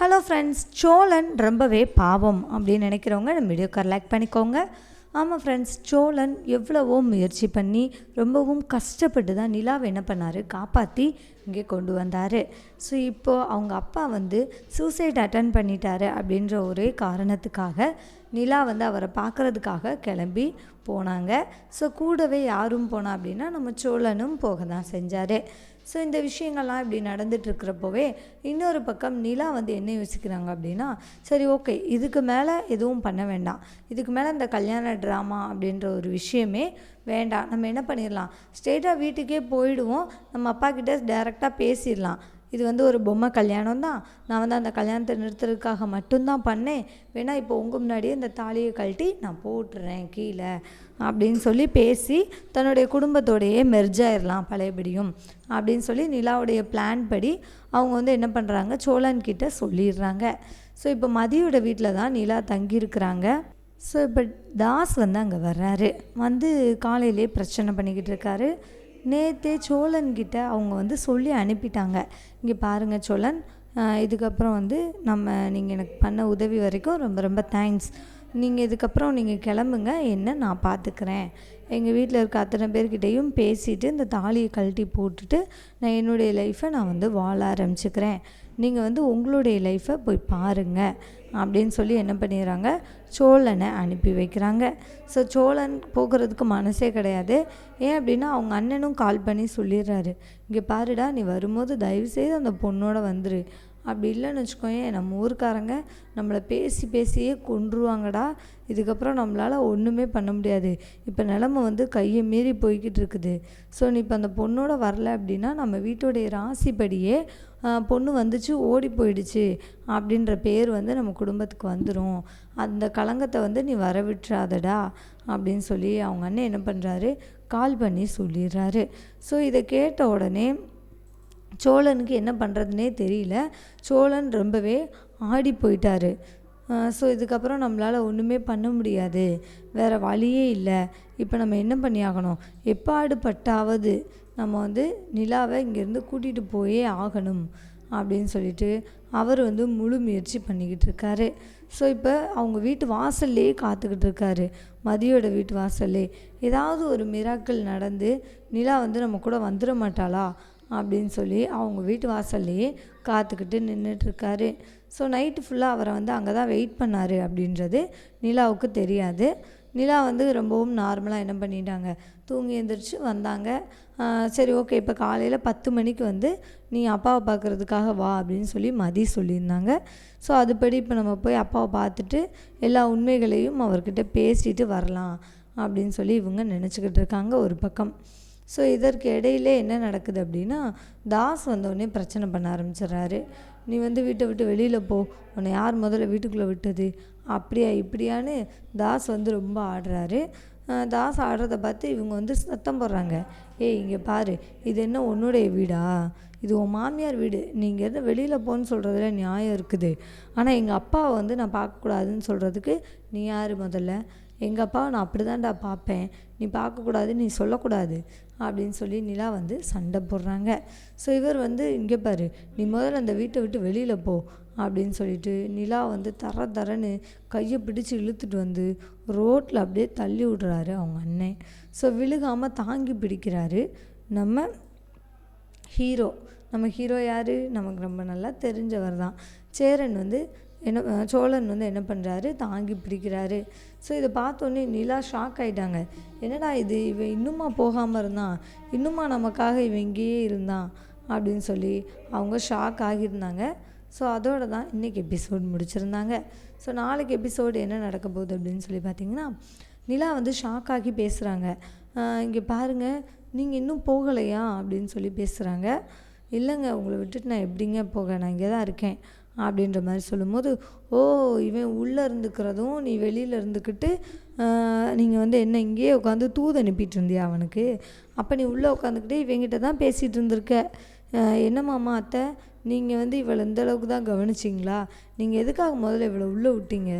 Hello friends Cholan ரொம்பவே பாவம் அப்படின்னு நினைக்கிறவங்க நம்ம வீடியோக்கார லைக் பண்ணிக்கோங்க. ஆமாம் ஃப்ரெண்ட்ஸ் சோழன் எவ்வளவோ முயற்சி பண்ணி ரொம்பவும் கஷ்டப்பட்டு தான் நிலாவை என்ன பண்ணார்? காப்பாற்றி இங்கே கொண்டு வந்தார். ஸோ இப்போது அவங்க அப்பா வந்து சூசைட் அட்டன் பண்ணிட்டாரு அப்படின்ற ஒரே காரணத்துக்காக நிலா வந்து அவரை பார்க்குறதுக்காக கிளம்பி போனாங்க. ஸோ கூடவே யாரும் போனா அப்படின்னா நம்ம சோழனும் போக தான் செஞ்சார். ஸோ இந்த விஷயங்கள்லாம் இப்படி நடந்துகிட்ருக்கிறப்போவே இன்னொரு பக்கம் நிலா வந்து என்ன யோசிக்கிறாங்க அப்படின்னா சரி ஓகே இதுக்கு மேலே எதுவும் பண்ண வேண்டாம். இதுக்கு மேலே இந்த கல்யாண ட்ராமா அப்படின்ற ஒரு விஷயமே வேண்டாம். நம்ம என்ன பண்ணிடலாம் ஸ்ட்ரெயிட்டாக வீட்டுக்கே போயிடுவோம். நம்ம அப்பா கிட்டே டேரெக்டாக பேசிடலாம் இது வந்து ஒரு பொம்மை கல்யாணம் தான் நான் வந்து அந்த கல்யாணத்தை நிறுத்துறதுக்காக மட்டும்தான் பண்ணேன். வேணா இப்போ உங்கள் முன்னாடியே இந்த தாலியை கழட்டி நான் போட்டுறேன் கீழே அப்படின்னு சொல்லி பேசி தன்னுடைய குடும்பத்தோடையே மெர்ஜ் ஆயிடலாம் பழையபடியும் அப்படின்னு சொல்லி நிலாவுடைய பிளான் படி அவங்க வந்து என்ன பண்ணுறாங்க சோழன்கிட்ட சொல்லிடுறாங்க. ஸோ இப்போ மதியோட வீட்டில் தான் நிலா தங்கியிருக்கிறாங்க. ஸோ இப்போ தாஸ் வந்து அங்கே வர்றாரு. வந்து காலையிலே பிரச்சனை பண்ணிக்கிட்டு இருக்காரு. நேற்றே சோழன்கிட்ட அவங்க வந்து சொல்லி அனுப்பிட்டாங்க. இங்கே பாருங்கள் சோழன். இதுக்கப்புறம் வந்து நம்ம நீங்கள் எனக்கு பண்ண உதவி வரைக்கும் ரொம்ப ரொம்ப தேங்க்ஸ் நீங்கள் இதுக்கப்புறம் நீங்கள் கிளம்புங்க. என்ன நான் பார்த்துக்கிறேன் எங்கள் வீட்டில் இருக்க அத்தனை பேர்கிட்டையும் பேசிவிட்டு இந்த தாலியை கழட்டி போட்டுட்டு நான் என்னுடைய லைஃப்பை நான் வந்து வாழ ஆரம்பிச்சுக்கிறேன். நீங்கள் வந்து உங்களுடைய லைஃப்பை போய் பாருங்கள் அப்படின்னு சொல்லி என்ன பண்ணிடுறாங்க? சோழனை அனுப்பி வைக்கிறாங்க. ஸோ சோழன் போகிறதுக்கு மனசே கிடையாது. ஏன் அப்படின்னா அவங்க அண்ணனும் கால் பண்ணி சொல்லிடுறாரு. இங்கே பாருடா நீ வரும்போது தயவுசெய்து அந்த பொண்ணோட வந்துரு. அப்படி இல்லைன்னு வச்சுக்கோயேன். நம்ம ஊருக்காரங்க நம்மளை பேசி பேசியே கொன்றுவாங்கடா. இதுக்கப்புறம் நம்மளால் ஒன்றுமே பண்ண முடியாது. இப்போ நிலமை வந்து கையை மீறி போய்கிட்டு இருக்குது. ஸோ நீ இப்போ அந்த பொண்ணோட வரல அப்படின்னா நம்ம வீட்டுடைய ராசிப்படியே பொண்ணு வந்துச்சு ஓடி போயிடுச்சு அப்படின்ற பேர் வந்து நம்ம குடும்பத்துக்கு வந்துடும் அந்த களங்கத்தை வந்து நீ வர விட்டுறாதடா அப்படின்னு சொல்லி அவங்க அண்ணன் என்ன பண்ணுறாரு கால் பண்ணி சொல்லிடுறாரு. ஸோ இதை கேட்ட உடனே சோழனுக்கு என்ன பண்ணுறதுனே தெரியல. சோழன் ரொம்பவே ஆடி போயிட்டாரு. ஸோ இதுக்கப்புறம் நம்மளால் ஒன்றுமே பண்ண முடியாது. வேறு வழியே இல்லை. இப்போ நம்ம என்ன பண்ணியாகணும் எப்பாடு பட்டாவது நம்ம வந்து நிலாவை இங்கேருந்து கூட்டிகிட்டு போயே ஆகணும் அப்படின்னு சொல்லிட்டு அவர் வந்து முழு முயற்சி பண்ணிக்கிட்டு இருக்காரு. ஸோ இப்போ அவங்க வீட்டு வாசல்லே காத்துக்கிட்டு இருக்காரு. மதியோட வீட்டு வாசல்லே. ஏதாவது ஒரு மிராக்கள் நடந்து நிலா வந்து நம்ம கூட வந்துட மாட்டாளா? அப்படின்னு சொல்லி அவங்க வீட்டு வாசல்லையே காத்துக்கிட்டு நின்றுட்டுருக்காரு ஸோ நைட்டு ஃபுல்லாக அவரை வந்து அங்கே தான் வெயிட் பண்ணார் அப்படின்றது நிலாவுக்கு தெரியாது. நிலா வந்து ரொம்பவும் நார்மலாக என்ன பண்ணிட்டாங்க? தூங்கி எழுந்திரிச்சு வந்தாங்க. சரி ஓகே இப்போ காலையில் பத்து மணிக்கு வந்து நீ அப்பாவை பார்க்குறதுக்காக வா அப்படின்னு சொல்லி மதி சொல்லியிருந்தாங்க. ஸோ அதுபடி இப்போ நம்ம போய் அப்பாவை பார்த்துட்டு எல்லா உண்மைகளையும் அவர்கிட்ட பேசிட்டு வரலாம் அப்படின்னு சொல்லி இவங்க நினச்சிக்கிட்டு இருக்காங்க ஒரு பக்கம். ஸோ இதற்கு இடையிலே என்ன நடக்குது அப்படின்னா தாஸ் வந்தோடனே பிரச்சனை பண்ண ஆரம்பிச்சிடுறாரு. நீ வந்து வீட்டை விட்டு வெளியில் போ. உன்னை யார் முதல்ல வீட்டுக்குள்ளே விட்டது? அப்படியா இப்படியான்னு தாஸ் வந்து ரொம்ப ஆடுறாரு. தாஸ் ஆடுறத பார்த்து இவங்க வந்து சத்தம் போடுறாங்க. ஏய் இங்கே பாரு. இது என்ன உன்னுடைய வீடா? இது உன் மாமியார் வீடு. நீங்கள் இருந்து வெளியில் போன்னு சொல்கிறதுல நியாயம் இருக்குது. ஆனால் எங்கள் அப்பாவை வந்து நான் பார்க்கக்கூடாதுன்னு சொல்கிறதுக்கு நீ யார் முதல்ல? எங்கள் அப்பாவை நான் அப்படி தான்டா பார்ப்பேன். நீ பார்க்கக்கூடாது நீ சொல்லக்கூடாது அப்படின்னு சொல்லி நிலா வந்து சண்டை போடுறாங்க. ஸோ இவர் வந்து இங்கே பாரு நீ முதல்ல அந்த வீட்டை விட்டு வெளியில் போ அப்படின்னு சொல்லிட்டு நிலா வந்து தர தரன்னு கையை பிடிச்சு இழுத்துட்டு வந்து ரோட்டில் அப்படியே தள்ளி விடுறாரு அவங்க அண்ணன். ஸோ விழுகாமல் தாங்கி பிடிக்கிறாரு நம்ம ஹீரோ. நம்ம ஹீரோ யார்? நமக்கு ரொம்ப நல்லா தெரிஞ்சவர் தான். சேரன் வந்து என்ன சோழன் வந்து என்ன பண்ணுறாரு தாங்கி பிடிக்கிறாரு. ஸோ இதை பார்த்தோன்னே நிலா ஷாக் ஆயிட்டாங்க. என்னடா இது? இவன் இன்னுமா போகாமல் இருந்தான் இன்னுமா நமக்காக இவன் இங்கேயே இருந்தான் அப்படின்னு சொல்லி அவங்க ஷாக் ஆகியிருந்தாங்க. ஸோ அதோட தான் இன்றைக்கி எபிசோட் முடிச்சிருந்தாங்க. ஸோ நாளைக்கு எபிசோடு என்ன நடக்க போகுது அப்படின்னு சொல்லி பார்த்தீங்கன்னா நிலா வந்து ஷாக் ஆகி பேசுகிறாங்க இங்கே பாருங்கள் நீங்கள் இன்னும் போகலையா? அப்படின்னு சொல்லி பேசுகிறாங்க இல்லைங்க உங்களை விட்டுட்டு நான் எப்படிங்க போக? நான் இங்கே தான் இருக்கேன். அப்படின்ற மாதிரி சொல்லும்போது ஓ இவன் உள்ளே இருந்துக்கிறதும் நீ வெளியில் இருந்துக்கிட்டு நீங்கள் வந்து என்ன இங்கேயே உட்காந்து தூது அனுப்பிட்டு இருந்தியா அவனுக்கு? அப்போ நீ உள்ளே உட்காந்துக்கிட்டே இவங்கிட்ட தான் பேசிகிட்டு இருந்திருக்க. அஹ் அத்தை? நீங்கள் வந்து இவளை இந்த அளவுக்கு தான் கவனிச்சிங்களா? நீங்கள் எதுக்காக முதல்ல இவளை உள்ளே விட்டீங்க?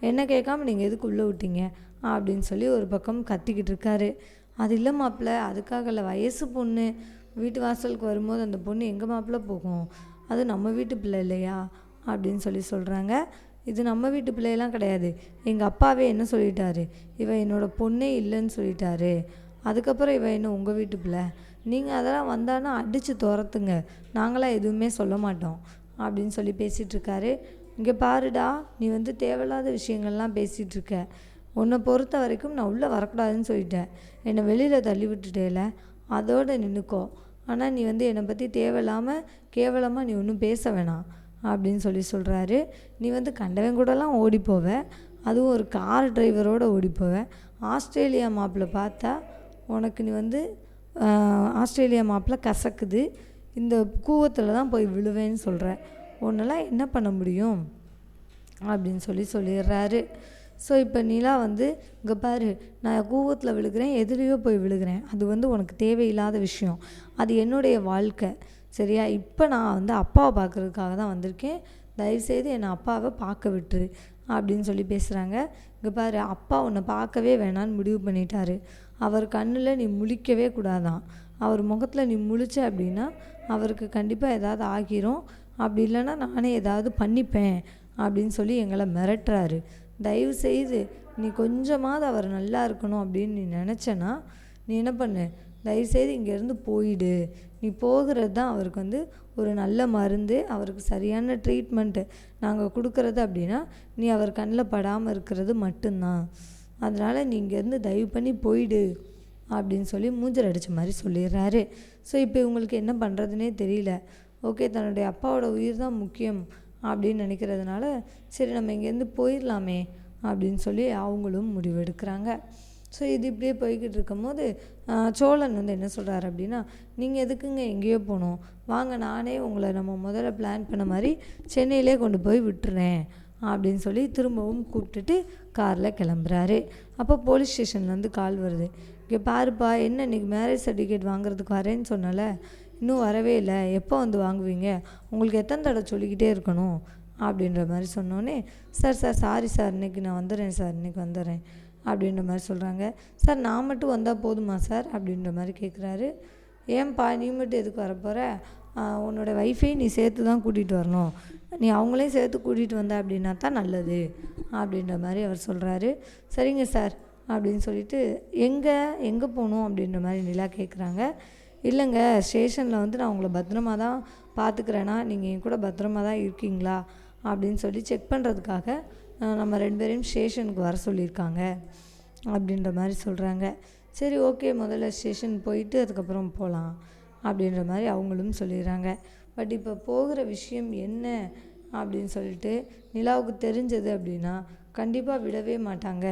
என்ன கேட்காம நீங்கள் எதுக்கு உள்ளே விட்டீங்க? அப்படின்னு சொல்லி ஒரு பக்கம் கத்திக்கிட்டு இருக்காரு. அது இல்லை மாப்பிள்ள அதுக்காக இல்லை. வயசு பொண்ணு. வீட்டு வாசலுக்கு வரும்போது அந்த பொண்ணு எங்கள் மாப்பிள்ள போகும்? அது நம்ம வீட்டு பிள்ளை இல்லையா? அப்படின்னு சொல்லி சொல்கிறாங்க இது நம்ம வீட்டு பிள்ளையெல்லாம் கிடையாது. எங்கள் அப்பாவே என்ன சொல்லிட்டாரு? இவன் என்னோட பொண்ணே இல்லைன்னு சொல்லிட்டாரு. அதுக்கப்புறம் இவன் என்ன உங்கள் வீட்டு பிள்ளை? நீங்கள் அதெல்லாம் வந்தானா அடித்து துரத்துங்க. நாங்களாம் எதுவுமே சொல்ல மாட்டோம். அப்படின்னு சொல்லி பேசிகிட்ருக்காரு இங்கே பாருடா நீ வந்து தேவையில்லாத விஷயங்கள்லாம் பேசிகிட்ருக்க உன்னை பொறுத்த வரைக்கும் நான் உள்ளே வரக்கூடாதுன்னு சொல்லிட்டேன். என்னை வெளியில் தள்ளி விட்டுட்டேல. அதோடு நின்றுக்கோ ஆனால் நீ வந்து என்னை பற்றி தேவையில்லாமல் கேவலமாக நீ ஒன்றும் பேச வேணாம். அப்படின்னு சொல்லி சொல்கிறாரு நீ வந்து கண்டவன் கூடலாம் ஓடி போவ அதுவும் ஒரு கார் டிரைவரோடு ஓடி போவ ஆஸ்திரேலியா மாப்பிள்ளை பார்த்தா உனக்கு நீ வந்து ஆஸ்திரேலியா மாப்பிள்ளை கசக்குது. இந்த கூவத்தில் தான் போய் விழுவேன்னு சொல்கிற உன்னெல்லாம் என்ன பண்ண முடியும்? அப்படின்னு சொல்லி சொல்லிடுறாரு. ஸோ இப்போ நிலா வந்து இங்கே பாரு நான் கூவத்தில் விழுகிறேன் எதுலேயோ போய் விழுகிறேன். அது வந்து உனக்கு தேவையில்லாத விஷயம். அது என்னுடைய வாழ்க்கை. சரியா? இப்போ நான் வந்து அப்பாவை பார்க்குறதுக்காக தான் வந்திருக்கேன். தயவுசெய்து என்னை அப்பாவை பார்க்க விட்டுரு அப்படின்னு சொல்லி பேசுகிறாங்க இங்கே பாரு அப்பா உன்னை பார்க்கவே வேணான்னு முடிவு பண்ணிட்டாரு. அவர் கண்ணில் நீ முழிக்கவே கூடாதான். அவர் முகத்தில் நீ முழிச்ச அப்படின்னா அவருக்கு கண்டிப்பாக ஏதாவது ஆகிரும். அப்படி இல்லைன்னா நானே ஏதாவது பண்ணிப்பேன் அப்படின்னு சொல்லி எங்களை மிரட்டுறாரு. தயவு செய்து நீ கொஞ்சமாவது அவர் நல்லா இருக்கணும் அப்படின்னு நீ நினச்சனா நீ என்ன பண்ணு? தயவுசெய்து இங்கேருந்து போயிடு. நீ போகிறது தான் அவருக்கு வந்து ஒரு நல்ல மருந்து அவருக்கு சரியான ட்ரீட்மெண்ட்டு நாங்கள் கொடுக்கறது அப்படின்னா நீ அவர் கண்ணில் படாமல் இருக்கிறது மட்டும்தான். அதனால் நீ இங்கேருந்து தயவு பண்ணி போயிடு அப்படின்னு சொல்லி மூஞ்சல் அடித்த மாதிரி சொல்லிடுறாரு. ஸோ இப்போ இவங்களுக்கு என்ன பண்ணுறதுனே தெரியல. ஓகே தன்னுடைய அப்பாவோட உயிர் தான் முக்கியம் அப்படின்னு நினைக்கிறதுனால சரி நம்ம இங்கேருந்து போயிடலாமே அப்படின்னு சொல்லி அவங்களும் முடிவெடுக்கிறாங்க. ஸோ இது இப்படியே போய்கிட்டு இருக்கும்போது சோழன் வந்து என்ன சொல்கிறாரு அப்படின்னா நீங்கள் எதுக்குங்க எங்கேயோ போகணும்? வாங்க நானே உங்களை நம்ம முதல்ல பிளான் பண்ண மாதிரி சென்னையிலே கொண்டு போய் விட்டுறேன் அப்படின்னு சொல்லி திரும்பவும் கூப்பிட்டுட்டு காரில் கிளம்புறாரு. அப்போ போலீஸ் ஸ்டேஷன்லேருந்து கால் வருது. இங்கே பாருப்பா என்ன இன்னைக்கு மேரேஜ் சர்டிஃபிகேட் வாங்குறதுக்கு வரேன்னு சொன்னல? இன்னும் வரவே இல்லை. எப்போ வந்து வாங்குவீங்க? உங்களுக்கு எத்தனை தடவை சொல்லிக்கிட்டே இருக்கணும்? அப்படின்ற மாதிரி சொன்னோன்னே சார் சார் சாரி சார் இன்னைக்கு நான் வந்துடுறேன் சார் இன்னைக்கு வந்துடுறேன் அப்படின்ற மாதிரி சொல்கிறாங்க சார் நான் மட்டும் வந்தால் போதுமா சார்? அப்படின்ற மாதிரி கேட்குறாரு ஏன்பா நீ மட்டும் எதுக்கு வரப்போகிற உன்னோட ஒய்ஃபையும் நீ சேர்த்து தான் கூட்டிகிட்டு வரணும். நீ அவங்களையும் சேர்த்து கூட்டிகிட்டு வந்த அப்படின்னா தான் நல்லது. அப்படின்ற மாதிரி அவர் சொல்கிறாரு சரிங்க சார் அப்படின்னு சொல்லிட்டு எங்கே எங்கே போகணும் அப்படின்ற மாதிரி நிலா கேட்குறாங்க இல்லைங்க ஸ்டேஷனில் வந்து நான் உங்களை பத்திரமா தான் பார்த்துக்கிறேன்னா நீங்கள் என் கூட பத்திரமா தான் இருக்கீங்களா? அப்படின்னு சொல்லி செக் பண்ணுறதுக்காக நம்ம ரெண்டு பேரையும் ஸ்டேஷனுக்கு வர சொல்லியிருக்காங்க அப்படின்ற மாதிரி சொல்கிறாங்க சரி ஓகே முதல்ல ஸ்டேஷன் போயிட்டு அதுக்கப்புறம் போகலாம் அப்படின்ற மாதிரி அவங்களும் சொல்லிடுறாங்க. பட் இப்போ போகிற விஷயம் என்ன அப்படின்னு சொல்லிட்டு நிலாவுக்கு தெரிஞ்சது அப்படின்னா கண்டிப்பாக விடவே மாட்டாங்க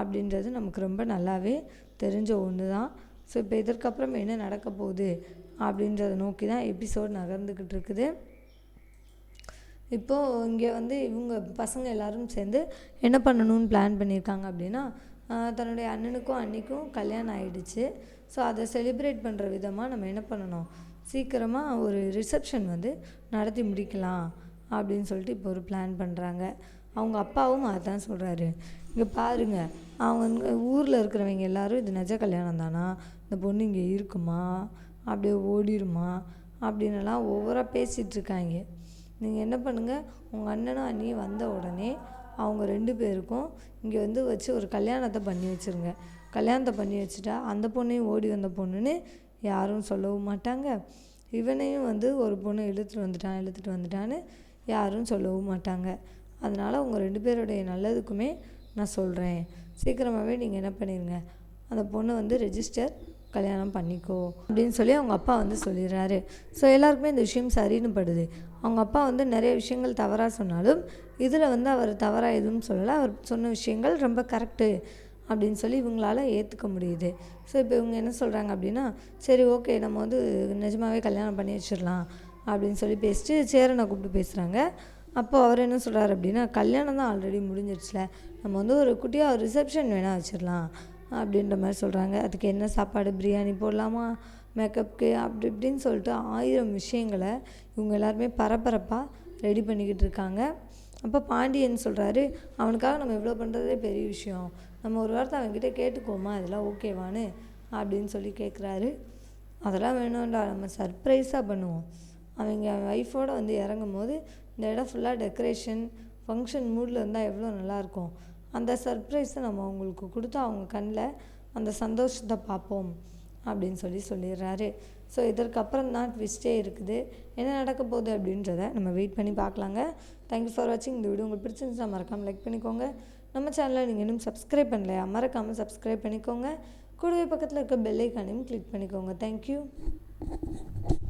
அப்படின்றது நமக்கு ரொம்ப நல்லாவே தெரிஞ்ச ஒன்று தான். ஸோ இப்போ இதற்கப்புறம் என்ன நடக்க போகுது அப்படின்றத நோக்கி தான் எபிசோட் நகர்ந்துக்கிட்டு இருக்குது. இப்போது இங்கே வந்து இவங்க பசங்க எல்லோரும் சேர்ந்து என்ன பண்ணணும்னு பிளான் பண்ணியிருக்காங்க அப்படின்னா தன்னுடைய அண்ணனுக்கும் அண்ணிக்கும் கல்யாணம் ஆகிடுச்சு ஸோ அதை செலிப்ரேட் பண்ணுற விதமாக நம்ம என்ன பண்ணணும்? சீக்கிரமாக ஒரு ரிசப்ஷன் வந்து நடத்தி முடிக்கலாம் அப்படின்னு சொல்லிட்டு இப்போ ஒரு பிளான் பண்ணுறாங்க அவங்க அப்பாவும் அதான் சொல்கிறாரு இங்கே பாருங்க அவங்க ஊரில் இருக்கிறவங்க எல்லாரும் இது நிஜ கல்யாணம் தானா? இந்த பொண்ணு இங்கே இருக்குமா? அப்படியே ஓடிருமா? அப்படின்னுலாம் ஓவராக பேசிகிட்ருக்காங்க நீங்கள் என்ன பண்ணுங்கள் உங்கள் அண்ணனும் அண்ணியும் வந்த உடனே அவங்க ரெண்டு பேருக்கும் இங்கே வந்து வச்சு ஒரு கல்யாணத்தை பண்ணி வச்சுருங்க. கல்யாணத்தை பண்ணி வச்சுட்டா அந்த பொண்ணையும் ஓடி வந்த பொண்ணுன்னு யாரும் சொல்லவும் மாட்டாங்க. இவனையும் வந்து ஒரு பொண்ணு இழுத்துட்டு வந்துட்டான் இழுத்துட்டு வந்துட்டான்னு யாரும் சொல்லவும் மாட்டாங்க. அதனால் உங்கள் ரெண்டு பேருடைய நல்லதுக்குமே நான் சொல்கிறேன் சீக்கிரமாகவே நீங்கள் என்ன பண்ணிடுங்க அந்த பொண்ணை வந்து ரெஜிஸ்டர் கல்யாணம் பண்ணிக்கோ அப்படின்னு சொல்லி அவங்க அப்பா வந்து சொல்லிடுறாரு. ஸோ எல்லாருக்குமே இந்த விஷயம் சரின்னு படுது. அவங்க அப்பா வந்து நிறைய விஷயங்கள் தவறாக சொன்னாலும் இதில் வந்து அவர் தவறாக எதுவும் சொல்லலை. அவர் சொன்ன விஷயங்கள் ரொம்ப கரெக்டு அப்படின்னு சொல்லி இவங்களால ஏற்றுக்க முடியுது. ஸோ இப்போ இவங்க என்ன சொல்கிறாங்க அப்படின்னா சரி ஓகே நம்ம வந்து நிஜமாவே கல்யாணம் பண்ணி வச்சிடலாம் அப்படின்னு சொல்லி பேசிட்டு சேரனை கூப்பிட்டு பேசுகிறாங்க அப்போ அவர் என்ன சொல்கிறாரு அப்படின்னா கல்யாணம் தான் ஆல்ரெடி முடிஞ்சிருச்சுல. நம்ம வந்து ஒரு குட்டியாக ஒரு ரிசப்ஷன் வேணால் வச்சிடலாம். அப்படின்ற மாதிரி சொல்கிறாங்க அதுக்கு என்ன சாப்பாடு? பிரியாணி போடலாமா? மேக்கப்புக்கு? அப்படி இப்படின்னு சொல்லிட்டு ஆயிரம் விஷயங்களை இவங்க எல்லாருமே பரபரப்பாக ரெடி பண்ணிக்கிட்டு இருக்காங்க. அப்போ பாண்டியன் சொல்கிறாரு அவனுக்காக நம்ம இவ்வளோ பண்ணுறதே பெரிய விஷயம். நம்ம ஒரு வாரத்தை அவன்கிட்ட கேட்டுக்கோமா அதெல்லாம் ஓகேவான்னு அப்படின்னு சொல்லி கேட்குறாரு அதெல்லாம் வேணும்டா. நம்ம சர்ப்ரைஸாக பண்ணுவோம். அவங்க ஒய்ஃபோடு வந்து இறங்கும் போது இந்த இடம் ஃபுல்லாக டெக்கரேஷன் ஃபங்க்ஷன் மூடில் இருந்தால் எவ்வளோ நல்லாயிருக்கும் அந்த சர்ப்ரைஸை நம்ம அவங்களுக்கு கொடுத்து அவங்க கண்ணில் அந்த சந்தோஷத்தை பார்ப்போம் அப்படின்னு சொல்லி சொல்லிடுறாரு. ஸோ இதற்கப்புறம் தான் ட்விஸ்டே இருக்குது. என்ன நடக்க போகுது அப்படின்றத நம்ம வெயிட் பண்ணி பார்க்கலாங்க. தேங்க்யூ ஃபார் வாட்சிங் இந்த வீடியோ உங்களுக்கு பிடிச்சிருந்துச்சா மறக்காமல் லைக் பண்ணிக்கோங்க. நம்ம சேனலை நீங்கள் இன்னும் சப்ஸ்கிரைப் பண்ணலையா மறக்காமல் சப்ஸ்கிரைப் பண்ணிக்கோங்க. கூடவே பக்கத்தில் இருக்க பெல்லைக்கானையும் கிளிக் பண்ணிக்கோங்க. தேங்க்யூ